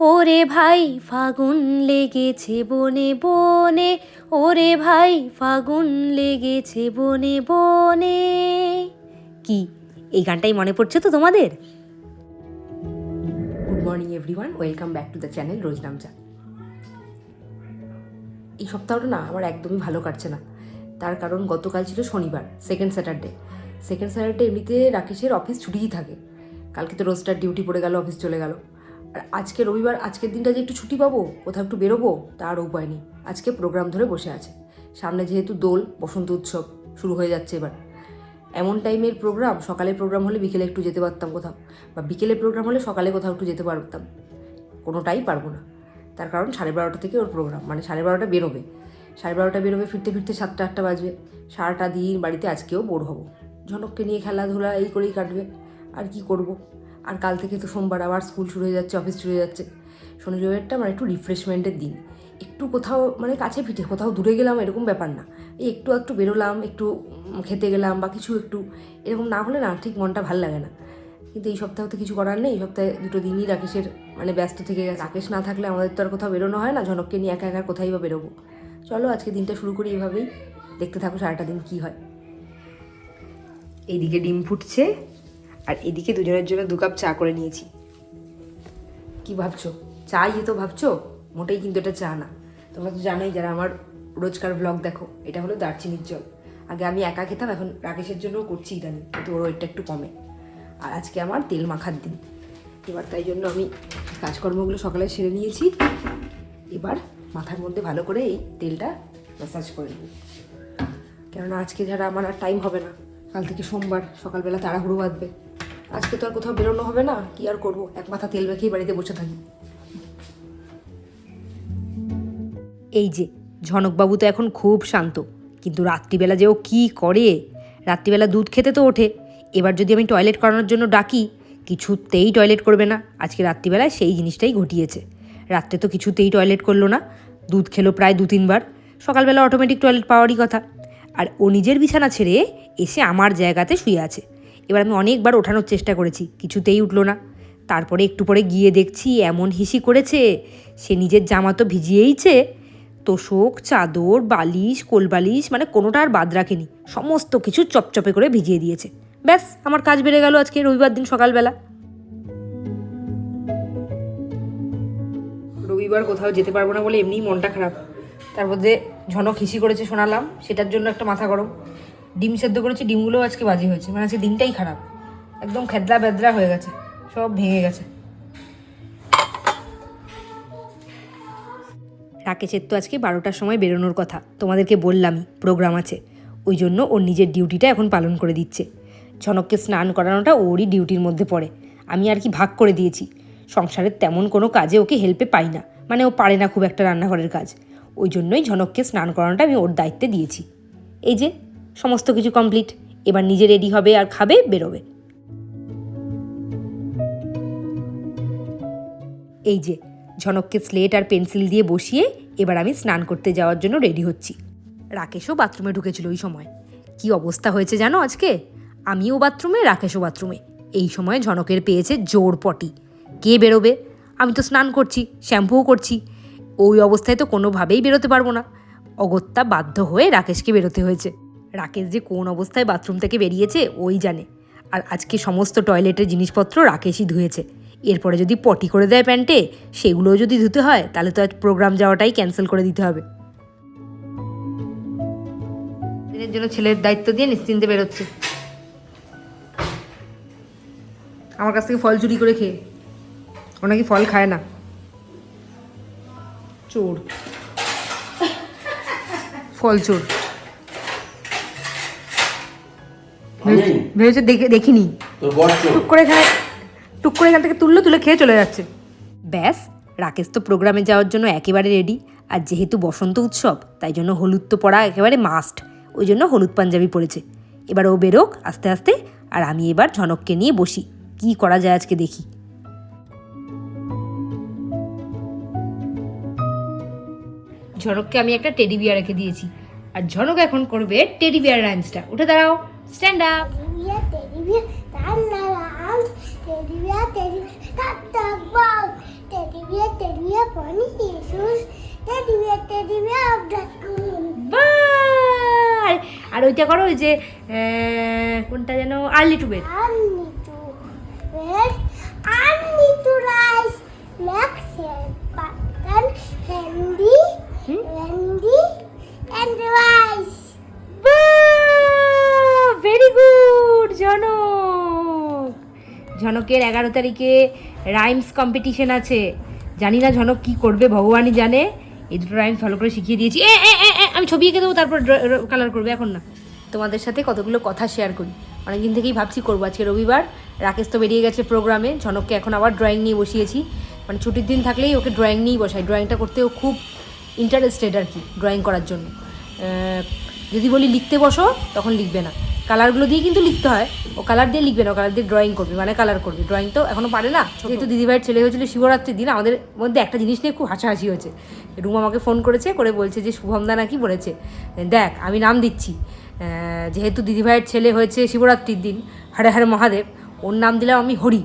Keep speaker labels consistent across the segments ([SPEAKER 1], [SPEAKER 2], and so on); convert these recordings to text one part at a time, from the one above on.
[SPEAKER 1] ওরে ভাই ফাগুন লেগেছে বনে বনে, ওরে ভাই ফাগুন লেগেছে বনে বনে। কি, এই গানটাই মনে পড়ছে তো তোমাদের?
[SPEAKER 2] Good morning everyone welcome back to the channel রোজ নামচা এই সপ্তাহটা না আমার একদমই ভালো কাটছে না। তার কারণ গতকাল ছিল শনিবার সেকেন্ড স্যাটারডে সেকেন্ড স্যাটারডে এমনিতে রাকেশের অফিস ছুটিই থাকে। কালকে তো রোজটার ডিউটি পড়ে গেল অফিস চলে গেল। আর আজকে রবিবার, আজকের দিনটা যে একটু ছুটি পাবো, কোথাও একটু বেরোবো, তার উপায় নেই। আজকে প্রোগ্রাম ধরে বসে আছে। সামনে যেহেতু দোল, বসন্ত উৎসব শুরু হয়ে যাচ্ছে এবার। এমন টাইমের প্রোগ্রাম সকালের প্রোগ্রাম হলে বিকেলে একটু যেতে পারতাম কোথাও, বা বিকেলের প্রোগ্রাম হলে সকালে কোথাও একটু যেতে পারতাম। কোনোটাই পারব না। তার কারণ সাড়ে বারোটা থেকে ওর প্রোগ্রাম মানে সাড়ে বারোটা বেরোবে। সাড়ে বারোটা বেরোবে, ফিরতে ফিরতে সাতটা, আটটা বাজবে। সারাটা দিন বাড়িতে আজকেও বোর হব। ঝনককে নিয়ে খেলাধুলা, এই করেই কাটবে। আর কি করব? আর কাল থেকে তো সোমবার আবার স্কুল শুরু হয়ে যাচ্ছে, অফিস শুরু হয়ে যাচ্ছে। শনি রবিবারটা মানে একটু রিফ্রেশমেন্টের দিন। একটু কোথাও মানে কাছে পিঠে, কোথাও দূরে গেলাম এরকম ব্যাপার না। এই একটু একটু বেরোলাম, একটু খেতে গেলাম বা কিছু একটু, এরকম না হলে না ঠিক মনটা ভালো লাগে না। কিন্তু এই সপ্তাহ তো কিছু করার নেই, এই সপ্তাহে দুটো দিনই রাকেশের মানে ব্যস্ত থেকে গেছে। রাকেশ না থাকলে আমাদের তো আর কোথাও বেরোনো হয় না, ঝনককে নিয়ে একা একা কোথায় বা বেরোবো। চলো আজকে দিনটা শুরু করি এভাবেই। দেখতে থাকো সারাটা দিন কী হয়। এইদিকে ডিম ফুটছে। আর এদিকে দুজনের জন্য দু কাপ চা করে নিয়েছি। কি ভাবছ? চাই তো ভাবছ? মোটেই কিন্তু এটা চা না। তোমরা তো জানোই যারা আমার রোজকার ব্লগ দেখো, এটা হলো দারচিনির জল। আগে আমি একা খেতাম, এখন রাকেশের জন্যও করছি ইদানিং, কিন্তু ওর ওয়েটটা একটু কমে। আর আজকে আমার তেল মাখার দিন। এবার তাই জন্য আমি কাজকর্মগুলো সকালে সেরে নিয়েছি। এবার মাথার মধ্যে ভালো করে এই তেলটা ম্যাসাজ করে নেব। কেননা আজকে যারা আমার আর টাইম হবে না। কাল থেকে সোমবার, সকালবেলা তাড়াহুড়ো বাঁধবে। আজকে তো আর কোথাও বেরোনো হবে না। কি আর করব? এক মাথা তেল মেখেই বাড়িতে বসে থাকি।
[SPEAKER 1] এই যে, ঝনকবাবু তো এখন খুব শান্ত। কিন্তু রাত্রিবেলা যে ও কী করে? রাত্রিবেলা দুধ খেতে তো ওঠে। এবার যদি আমি টয়লেট করানোর জন্য ডাকি, কিছুতেই টয়লেট করবে না। আজকে রাত্রিবেলায় সেই জিনিসটাই ঘটিয়েছে। রাত্রে তো কিছুতেই টয়লেট করল না। দুধ খেলো প্রায় দু তিনবার। সকালবেলা অটোমেটিক টয়লেট পাওয়ারই কথা। আর ও নিজের বিছানা ছেড়ে এসে আমার জায়গাতে শুয়ে আছে। এবার আমি অনেকবার ওঠানোর চেষ্টা করেছি, কিছুতেই উঠল না। তারপরে একটু পরে গিয়ে দেখছি এমন হিসি করেছে, সে নিজের জামা তো ভিজিয়েইছে। তোষক, চাদর, বালিশ, কোলবালিশ মানে কোনোটা আর বাদ রাখেনি, সমস্ত কিছু চপচপে করে ভিজিয়ে দিয়েছে। ব্যাস, আমার কাজ বেড়ে গেল আজকে রবিবার দিন সকালবেলা।
[SPEAKER 2] রবিবার কোথাও যেতে পারব না বলে এমনিই মনটা খারাপ। তার মধ্যে ঝনক হিসি করেছে শোনালাম, সেটার জন্য একটা মাথা গরম। ডিম সেদ্ধ করেছি, ডিমগুলোও আজকে বাজি হয়েছে। মানে আজকে দিনটাই খারাপ। একদম খেদলা বেদরা হয়ে গেছে। সব ভেঙে গেছে।
[SPEAKER 1] রাকেশের তো আজকে বারোটার সময় বেরোনোর কথা। তোমাদেরকে বললামই, প্রোগ্রাম আছে। ওই জন্য ওর নিজের ডিউটিটা এখন পালন করে দিচ্ছে। ঝনককে স্নান করানোটা ওরই ডিউটির মধ্যে পড়ে। আমি আর কি ভাগ করে দিয়েছি। সংসারের তেমন কোনো কাজে ওকে হেল্পে পাই না। মানে ও পারে না খুব একটা রান্নাঘরের কাজ। ওই জন্যই ঝনককে স্নান করানোটা আমি ওর দায়িত্বে দিয়েছি। এই যে সমস্ত কিছু কমপ্লিট এবার নিজে রেডি হবে আর খাবে, বেরোবে। এই যে, ঝনককে স্লেট আর পেন্সিল দিয়ে বসিয়ে এবার আমি স্নান করতে যাওয়ার জন্য রেডি হচ্ছি। রাকেশও বাথরুমে ঢুকেছিল ওই সময়। কি অবস্থা হয়েছে জানো আজকে? আমিও বাথরুমে রাকেশও বাথরুমে এই সময় ঝনকের পেয়েছে জোর পটি। কে বেরোবে? আমি তো স্নান করছি, শ্যাম্পুও করছি। ওই অবস্থায় তো কোনোভাবেই বেরোতে পারব না। অগত্যা বাধ্য হয়ে রাকেশকে বেরোতে হয়েছে। রাকেশ যে কোন অবস্থায় বাথরুম থেকে বেরিয়েছে, ওই জানে। আর আজকে সমস্ত টয়লেটের জিনিসপত্র রাকেশই ধুয়েছে। এরপরে যদি পটি করে দেয় প্যান্টে, সেগুলোও যদি ধুতে হয়, তাহলে তো আজ প্রোগ্রাম যাওয়াটাই ক্যান্সেল করে দিতে হবে।
[SPEAKER 2] দিনের জন্য ছেলের দায়িত্ব দিয়ে নিশ্চিন্তে বেরোচ্ছে। আমার কাছ থেকে ফল চুরি করে খেয়ে। ও নাকি ফল খায় না। চোর। ফল চোর। ভেবেছে দেখে দেখিনি। টুক করে এখানে টুক করে এখান থেকে তুললো তুলে খেয়ে চলে যাচ্ছে।
[SPEAKER 1] ব্যাস রাকেশ তো প্রোগ্রামে যাওয়ার জন্য একেবারে রেডি আর যেহেতু বসন্ত উৎসব তাই জন্য হলুদ তো পরা একেবারে মাস্ট ওই জন্য হলুদ পাঞ্জাবি পরেছে। এবার ও বেরোক আস্তে আস্তে আর আমি এবার ঝনককে নিয়ে বসি। কি করা যায় আজকে দেখি। ঝনককে আমি একটা টেডি বিয়ার রেখে দিয়েছি। আর ঝনক এখন করবে টেডি বিয়ার রাইমসটা উঠে দাঁড়াও। Stand up. আর ওইটা করো ওই যে কোনটা যেন আর্লি টু ঝনকের এগারো তারিখে রাইমস কম্পিটিশন আছে। জানি না ঝনক কি করবে ভগবানই জানে। এই দুটো রাইমস ভালো করে শিখিয়ে দিয়েছি। এ, আমি ছবি এঁকে দেবো তারপর কালার করবে এখন না।
[SPEAKER 2] তোমাদের সাথে কতগুলো কথা শেয়ার করি। অনেকদিন থেকেই ভাবছি করব আজকে রবিবার। রাকেশ তো বেরিয়ে গেছে প্রোগ্রামে ঝনককে এখন আবার ড্রয়িং নিয়ে বসিয়েছি। মানে ছুটির দিন থাকলেই ওকে ড্রয়িং নিয়েই বসাই। ড্রয়িংটা করতে ও খুব ইন্টারেস্টেড আর কি ড্রয়িং করার জন্য। যদি বলি লিখতে বসো তখন লিখবে না। কালারগুলো দিয়ে কিন্তু লিখতে হয়। ও কালার দিয়ে লিখবে না কালার দিয়ে ড্রয়িং করবে মানে কালার করবে। ড্রয়িং তো এখনও পারে না। যেহেতু দিদিভাইয়ের ছেলে হয়েছিল শিবরাত্রির দিন আমাদের মধ্যে একটা জিনিস নিয়ে খুব হাসাহাসি হয়েছে। রুম আমাকে ফোন করেছে করে বলছে যে শুভমদা নাকি বলেছে দেখ আমি নাম দিচ্ছি। যেহেতু দিদিভাইয়ের ছেলে হয়েছে শিবরাত্রির দিন হরে হরে মহাদেব ওর নাম দিলাম আমি হরি।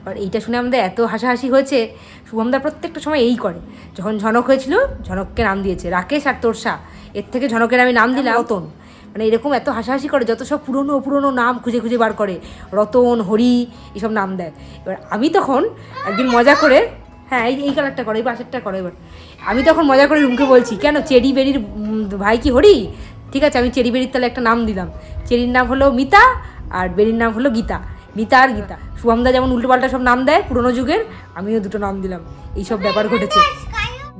[SPEAKER 2] এবার এইটা শুনে আমাদের এত হাসাহাসি হয়েছে শুভমদা প্রত্যেকটা সময় এই করে। যখন ঝনক হয়েছিল ঝনককে নাম দিয়েছে রাকেশ আর তোর তোরসা এর থেকে ঝনকের আমি নাম দিলাম রতন মানে এরকম এত হাসাহাসি করে যত সব পুরনো পুরনো নাম খুঁজে খুঁজে বার করে। রতন হরি এসব নাম দেয়। এবার আমি তখন একদিন মজা করে হ্যাঁ এই এই কালারটা করো এই পাশেরটা করো এবার। আমি তখন মজা করে রুমকে বলছি কেন চেরি বেরির ভাই কি হরি? ঠিক আছে আমি চেরি বেরির তাহলে একটা নাম দিলাম। চেরির নাম হলো মিতা আর বেরির নাম হলো গীতা। মিতা আর গীতা। শুভমদা যেমন উল্টোপাল্টা সব নাম দেয় পুরোনো যুগের আমিও দুটো নাম দিলাম। এইসব ব্যাপার ঘটেছে।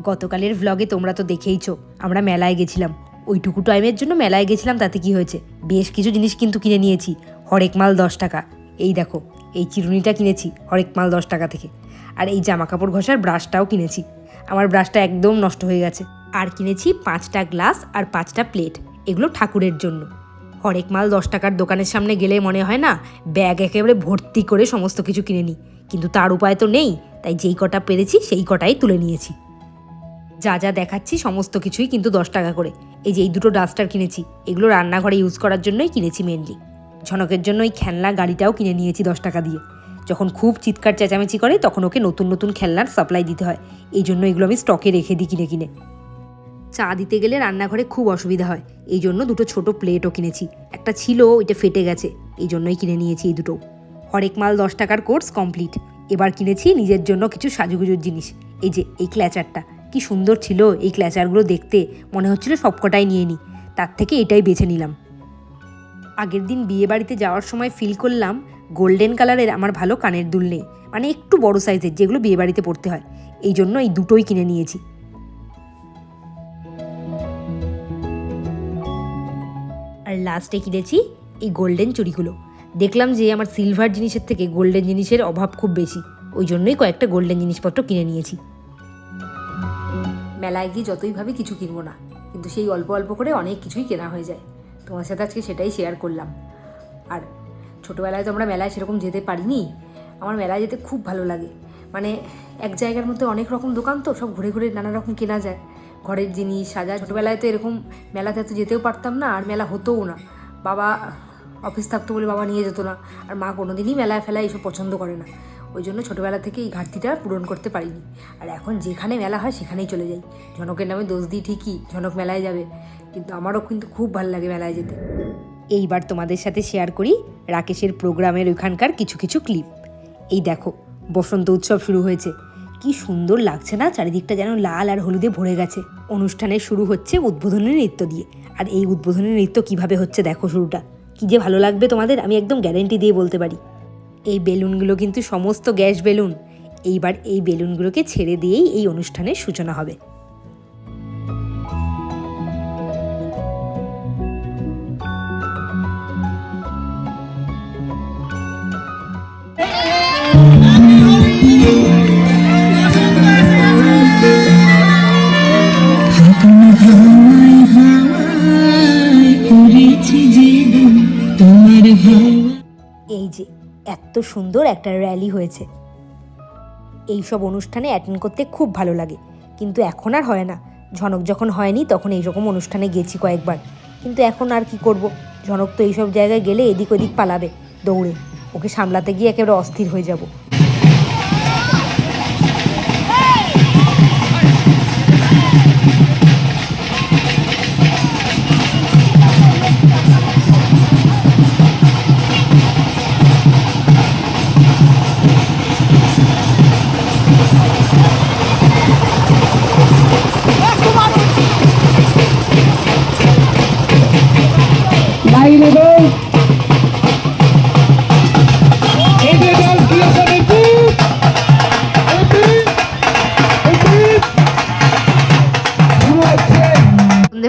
[SPEAKER 1] গতকালের ভ্লগে তোমরা তো দেখেইছো আমরা মেলায় গেছিলাম। ওইটুকু টাইমের জন্য মেলায় গেছিলাম, তাতে কি হয়েছে? বেশ কিছু জিনিস কিন্তু কিনে নিয়েছি। হরেক মাল দশ টাকা। এই দেখো, এই চিরুনিটা কিনেছি, হরেক মাল দশ টাকা থেকে। আর এই জামা কাপড় ঘষার ব্রাশটাও কিনেছি। আমার ব্রাশটা একদম নষ্ট হয়ে গেছে। আর কিনেছি পাঁচটা গ্লাস আর পাঁচটা প্লেট। এগুলো ঠাকুরের জন্য। হরেক মাল দশ টাকার দোকানের সামনে গেলে মনে হয় না, ব্যাগ একেবারে ভর্তি করে সমস্ত কিছু কিনে নিই কিন্তু তার উপায় তো নেই, তাই যেই কটা পেরেছি সেই কটাই তুলে নিয়েছি। যা যা দেখাচ্ছি সমস্ত কিছুই কিন্তু দশ টাকা করে। এই যে এই দুটো ডাস্টার কিনেছি, এগুলো রান্নাঘরে ইউজ করার জন্যই কিনেছি মেনলি ঝনকের জন্য ওই খেলনা গাড়িটাও কিনে নিয়েছি দশ টাকা দিয়ে। যখন খুব চিৎকার চেঁচামেচি করে, তখন ওকে নতুন নতুন খেলনার সাপ্লাই দিতে হয়। এই জন্য এগুলো আমি স্টকে রেখে দিই কিনে কিনে। চা দিতে গেলে রান্নাঘরে খুব অসুবিধা হয়। এই জন্য দুটো ছোট প্লেটও কিনেছি। একটা ছিল, ওইটা ফেটে গেছে। এই জন্যই কিনে নিয়েছি এই দুটো। হরেক মাল দশ টাকার কোর্স কমপ্লিট এবার কিনেছি নিজের জন্য কিছু সাজুগুজুর জিনিস। এই যে, এই ক্ল্যাচারটা কি সুন্দর ছিল এই ক্ল্যাচারগুলো দেখতে। মনে হচ্ছিল সবকটাই নিয়ে নিই তার থেকে এটাই বেছে নিলাম। আগের দিন বিয়ে বাড়িতে যাওয়ার সময় ফিল করলাম গোল্ডেন কালারের আমার ভালো কানের দুল নেই। মানে একটু বড় সাইজের যেগুলো বিয়ে বাড়িতে পড়তে হয়। এই জন্য এই দুটোই কিনে নিয়েছি। আর লাস্টে কিনেছি এই গোল্ডেন চুড়িগুলো। দেখলাম যে আমার সিলভার জিনিসের থেকে গোল্ডেন জিনিসের অভাব খুব বেশি। ওই জন্যই কয়েকটা গোল্ডেন জিনিসপত্র কিনে নিয়েছি।
[SPEAKER 2] মেলায় গিয়ে যতই ভাবি কিছু কিনবো না। কিন্তু সেই অল্প অল্প করে অনেক কিছুই কেনা হয়ে যায়। তোমার সাথে আজকে সেটাই শেয়ার করলাম। আর ছোটোবেলায় তো আমরা মেলায় সেরকম যেতে পারিনি। আমার মেলায় যেতে খুব ভালো লাগে। মানে এক জায়গার মধ্যে অনেক রকম দোকান তো, সব ঘুরে ঘুরে নানা রকম কেনা যায়। ঘরের জিনিস, সাজা, ছোটোবেলায় তো এরকম মেলাতে তো যেতেও পারতাম না, আর মেলা হতোও না। বাবা অফিস থাকতো বলে বাবা নিয়ে যেত না। আর মা কোনোদিনই মেলায় ফেলায় এইসব পছন্দ করে না। ওই জন্য ছোটোবেলা থেকে এই ঘাটতিটা পূরণ করতে পারিনি। আর এখন যেখানে মেলা হয় সেখানেই চলে যাই। ঝনকের নামে দোষ দিই ঠিকই ঝনক মেলায় যাবে। কিন্তু আমারও কিন্তু খুব ভালো লাগে মেলায় যেতে।
[SPEAKER 1] এইবার তোমাদের সাথে শেয়ার করি রাকেশের প্রোগ্রামের ওইখানকার কিছু কিছু ক্লিপ এই দেখো, বসন্ত উৎসব শুরু হয়েছে। কি সুন্দর লাগছে না? চারিদিকটা যেন লাল আর হলুদে ভরে গেছে। অনুষ্ঠানে শুরু হচ্ছে উদ্বোধনী নৃত্য দিয়ে। আর এই উদ্বোধনী নৃত্য কীভাবে হচ্ছে দেখো শুরুটা। কি যে ভালো লাগবে তোমাদের, আমি একদম গ্যারেন্টি দিয়ে বলতে পারি। এই বেলুনগুলো কিন্তু সমস্ত গ্যাস বেলুন। এইবার এই বেলুনগুলোকে ছেড়ে দিয়েই এই অনুষ্ঠানের সূচনা হবে। এত সুন্দর একটা র্যালি হয়েছে। এই সব অনুষ্ঠানে অ্যাটেন্ড করতে খুব ভালো লাগে। কিন্তু এখন আর হয় না। ঝনক যখন হয়নি, তখন এইরকম অনুষ্ঠানে গেছি কয়েকবার। কিন্তু এখন আর কি করব? ঝনক তো এইসব জায়গায় গেলে এদিক ওদিক পালাবে, দৌড়ে। ওকে সামলাতে গিয়ে একেবারে অস্থির হয়ে যাব।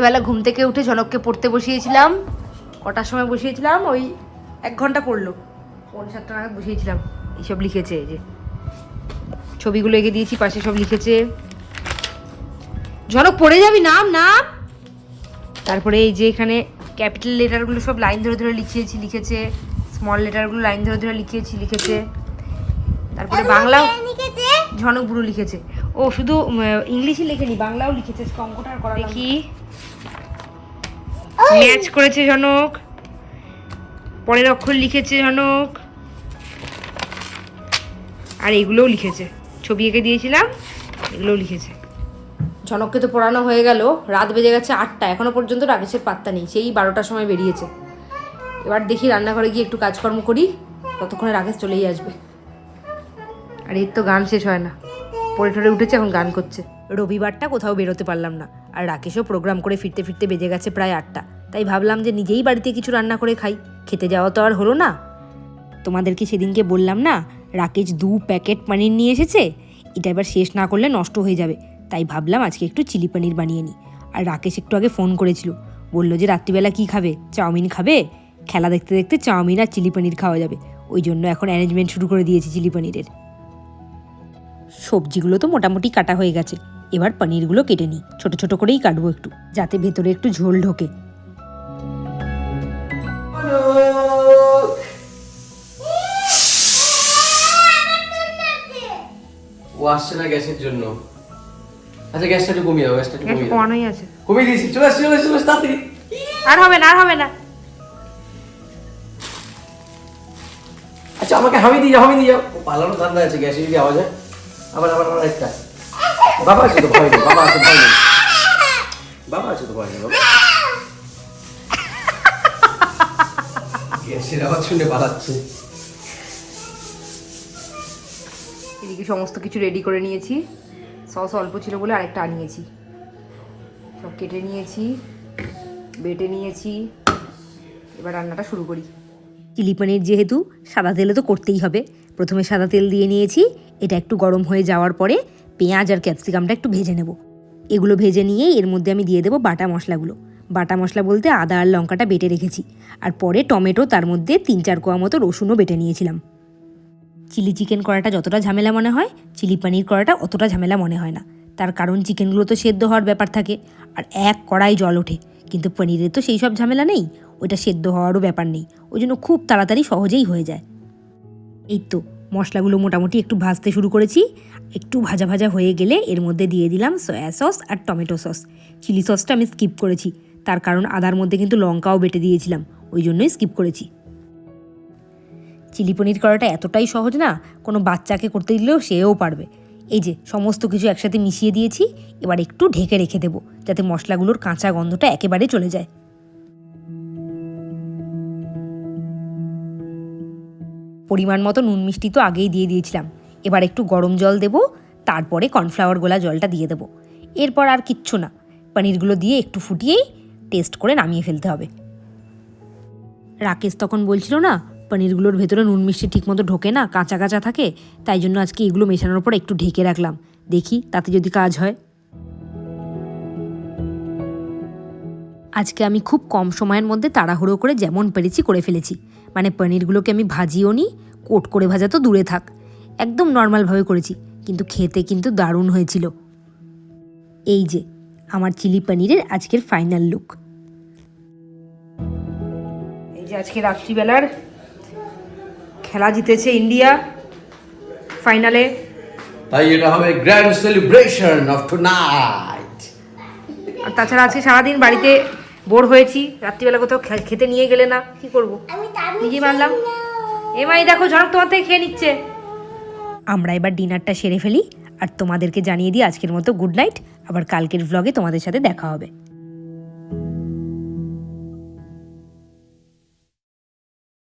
[SPEAKER 1] সন্ধেবেলা ঘুম থেকে উঠে ঝনককে পড়তে বসিয়েছিলাম। কটার সময় বসিয়েছিলাম? ওই এক ঘণ্টা পড়ল। পৌনে সাতটা নাগাদ বসিয়েছিলাম। এইসব লিখেছে এই যে। ছবিগুলো এঁকে দিয়েছি পাশে সব লিখেছে। ঝনক পড়ে যাবি? নাম নাম। তারপরে এই যে এখানে ক্যাপিটাল লেটারগুলো সব লাইন ধরে ধরে লিখিয়েছি লিখেছে। স্মল লেটারগুলো লাইন ধরে ধরে লিখিয়েছি লিখেছে। তারপরে বাংলাও ঝনক বুড়ো লিখেছে। ও শুধু ইংলিশই লেখেনি বাংলাও লিখেছে। অঙ্কটা করা কি ম্যাচ করেছে জনক পরের অক্ষর লিখেছে জনক আর এগুলোও লিখেছে। ছবি এঁকে দিয়েছিলাম এগুলোও লিখেছে।
[SPEAKER 2] ঝনককে তো পড়ানো হয়ে গেল। রাত বেজে গেছে আটটা। এখনও পর্যন্ত রাকেশের পাত্তা নেই। সেই বারোটার সময় বেরিয়েছে। এবার দেখি রান্নাঘরে গিয়ে একটু কাজকর্ম করি। ততক্ষণে রাকেশ চলেই আসবে।
[SPEAKER 1] আর এর তো গান শেষ হয় না। পরে টরে উঠেছে এখন গান করছে। রবিবারটা কোথাও বেরোতে পারলাম না। আর রাকেশও প্রোগ্রাম করে ফিরতে ফিরতে বেজে গেছে প্রায় আটটা। তাই ভাবলাম যে নিজেই বাড়িতে কিছু রান্না করে খাই। খেতে যাওয়া তো আর হলো না। তোমাদেরকে সেদিনকে বললাম না, রাকেশ দু প্যাকেট পানির নিয়ে এসেছে? এটা এবার শেষ না করলে নষ্ট হয়ে যাবে। তাই ভাবলাম আজকে একটু চিলি পনির বানিয়ে নিই। আর রাকেশ একটু আগে ফোন করেছিল। বলল যে রাত্রিবেলা কি খাবে? চাউমিন খাবে? খেলা দেখতে দেখতে চাউমিন আর চিলি পনির খাওয়া যাবে। ওই জন্য এখন অ্যারেঞ্জমেন্ট শুরু করে দিয়েছি চিলি পনিরের। সবজিগুলো তো মোটামুটি কাটা হয়ে গেছে। এবার পনিরগুলো কেটে নিই। ছোট ছোট করেই কাটবো একটু যাতে ভেতরে একটু ঝোল ঢোকে।
[SPEAKER 3] ও আসছে না গ্যাসের জন্য। আচ্ছা গ্যাসটা একটু কমিয়ে দাও গ্যাসটা একটু কমিয়ে দাও।
[SPEAKER 1] কমানোই আছে।
[SPEAKER 3] কমিয়ে দিয়েছি চলে আসছে চলে আসছে চলে তাড়াতাড়ি।
[SPEAKER 1] আর হবে না আর হবে না।
[SPEAKER 3] আচ্ছা আমাকে হামি দিয়ে যাও হামি দিয়ে যাও। পালানো ঠান্ডা আছে গ্যাসে যদি আওয়াজ হয়। আবার আবার আবার একটা। বাবা আছে তো ভয় নেই বাবা আছে ভয় নেই। বাবা আছে তো ভয় নেই বাবা। গ্যাসের আওয়াজ শুনে পালাচ্ছে
[SPEAKER 1] এদিকে সমস্ত কিছু রেডি করে নিয়েছি। সস অল্প ছিল বলে আরেকটা আনিয়েছি। সব কেটে নিয়েছি বেটে নিয়েছি। এবার রান্নাটা শুরু করি। চিলি পনির যেহেতু সাদা তেলে তো করতেই হবে। প্রথমে সাদা তেল দিয়ে নিয়েছি এটা একটু গরম হয়ে যাওয়ার পরে পেঁয়াজ আর ক্যাপসিকামটা একটু ভেজে নেব। এগুলো ভেজে নিয়ে এর মধ্যে আমি দিয়ে দেবো বাটা মশলাগুলো। বাটা মশলা বলতে আদা আর লঙ্কাটা বেটে রেখেছি। আর পরে টমেটো তার মধ্যে তিন চার কোয়া মতো রসুনও বেটে নিয়েছিলাম। চিলি চিকেন করাটা যতটা ঝামেলা মনে হয়, চিলি পনির করাটা অতটা ঝামেলা মনে হয় না। তার কারণ চিকেনগুলো তো সেদ্ধ হওয়ার ব্যাপার থাকে। আর এক কড়াই জল ওঠে। কিন্তু পনিরের তো সেই সব ঝামেলা নেই। ওটা সেদ্ধ হওয়ারও ব্যাপার নেই। ওই জন্য খুব তাড়াতাড়ি সহজেই হয়ে যায়। এই তো মশলাগুলো মোটামুটি একটু ভাজতে শুরু করেছি। একটু ভাজা ভাজা হয়ে গেলে এর মধ্যে দিয়ে দিলাম সয়া সস আর টমেটো সস। চিলি সসটা আমি স্কিপ করেছি। তার কারণ আদার মধ্যে কিন্তু লঙ্কাও বেটে দিয়েছিলাম, ওই জন্যই স্কিপ করেছি। চিলি পনির করাটা এতটাই সহজ না, কোনো বাচ্চাকে করতে দিলেও সেও পারবে। এই যে, সমস্ত কিছু একসাথে মিশিয়ে দিয়েছি, এবার একটু ঢেকে রেখে দেবো, যাতে মশলাগুলোর কাঁচা গন্ধটা একেবারে চলে যায়। পরিমাণ মতো নুন মিষ্টি তো আগেই দিয়ে দিয়েছিলাম। এবার একটু গরম জল দেবো, তারপরে কর্নফ্লাওয়ার গোলা জলটা দিয়ে দেবো। এরপর আর কিচ্ছু না, পনিরগুলো দিয়ে একটু ফুটিয়েই টেস্ট করে নামিয়ে ফেলতে হবে। রাকেশ তখন বলছিল না, পনিরগুলোর ভেতরে নুন মিষ্টি ঠিকমতো ঢোকে না, কাঁচা কাঁচা থাকে, তাই জন্য আজকে এগুলো মেশানোর পর একটু ঢেকে রাখলাম। দেখি, তাতে যদি কাজ হয়। আজকে আমি খুব কম সময়ের মধ্যে তাড়াহুড়ো করে যেমন পেরেছি করে ফেলেছি। মানে পনিরগুলোকে আমি ভাজিও নি কোট করে ভাজা তো দূরে থাক। একদম নর্মালভাবে করেছি কিন্তু খেতে কিন্তু দারুণ হয়েছিল। এই যে আমার চিলি পনিরের আজকের ফাইনাল লুক। এই যে আজকে রাত্রিবেলার খেলা জিতেছে ইন্ডিয়া ফাইনালে।
[SPEAKER 3] তাই এটা হবে গ্র্যান্ড সেলিব্রেশন অফ টুনাইট
[SPEAKER 1] আর তাছাড়া আজকে সারাদিন বাড়িতে বোর হয়েছি রাত্রিবেলা কোথাও খে- খেতে নিয়ে গেলে না কি করব? নিজে মানলাম। এমাই দেখো ঝড়ক তোমার থেকে খেয়ে নিচ্ছে। আমরা এবার ডিনারটা সেরে ফেলি আর তোমাদেরকে জানিয়ে দিই আজকের মতো গুড নাইট। আবার কালকের ভ্লগে তোমাদের সাথে দেখা হবে।